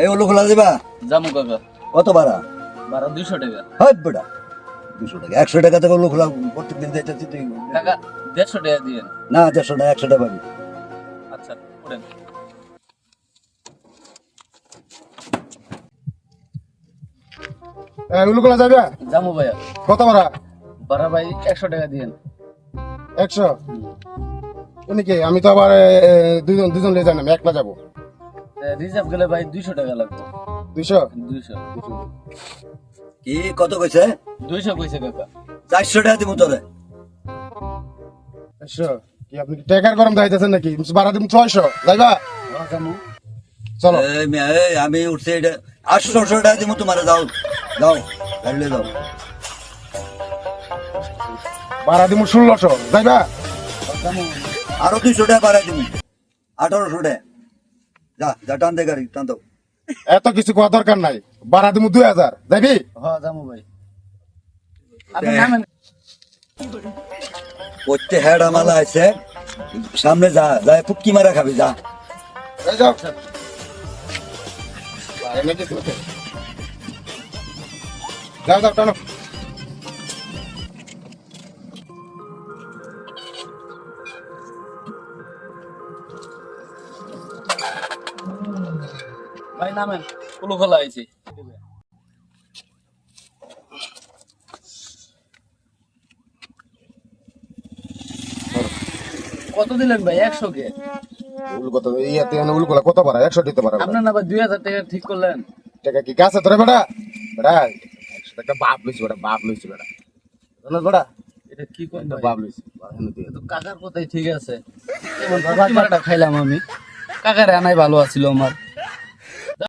এই ওলো খোলা দিবা? জামু কাকা। কত ভাড়া? বারো দুইশো টাকা। হয় বেটা। দুশো টাকা। একশো টাকা থেকে ওলো খোলা প্রত্যেক দিন যাইতেছি তুই কাকা দেড়শো টাকা দিয়েন না দেড়শো টাকা একশো টাকা পাবি আচ্ছা যাবে? জামু ভাইয়া। কত ভাড়া? বারো ভাই একশো টাকা দিয়েন একশো? উনি কি আমি তো আবার দুজন দুজন লে যাই না আমি একলা যাব। রিজার্ভ গেলে ভাই দুইশো টাকা লাগবে। দুইশো? দুইশো কি? কত কইছে? দুইশো কইছে কাকা। চারশো টাকা দিব তোরে। একশো কি আপনি কি টেকার গরম যাইতেছেন নাকি? ভাড়া দিন ছয়শো। যাইবা? জামু চলো। আমি উঠছি এটা। আটশো টাকা দিব তোমার যাও। যাও গাড়ি যাও। ভাড়া দিব ষোলোশো। যাইবা? আরও দুইশো টাকা বাড়াই দিব আঠারোশো টাকা। যা যা টান দে গাড়ি টান দাও। এত কিছু কোয়া দরকার নাই। ভাড়া দিব দুই হাজার। যাইবি হ জামু ভাই। আপনি নামেন। পড়তে হেড আমালা আছে। সামনে যা যা ফুটকি মারা খাবি যা? যাও যাও টানো। ভাই নামেন কুলু খোলা হয়েছে? কত দিলেন ভাই একশো কে? উল কত ইয়াতে এনে উলগুলা কত ভাড়া? একশো দিতে পারো আপনার না ভাই দুই হাজার টাকা ঠিক করলেন। টাকা কি বেটা? বেটা একশো টাকা বাপ লইছি বেটা বাপ লইছি বেটা। জানাস বেটা? এটা কি কোন বাপ লইছি তো কাকার কথাই ঠিক আছে। খাইলাম আমি। কাকার আনাই ভালো আছিল আমার।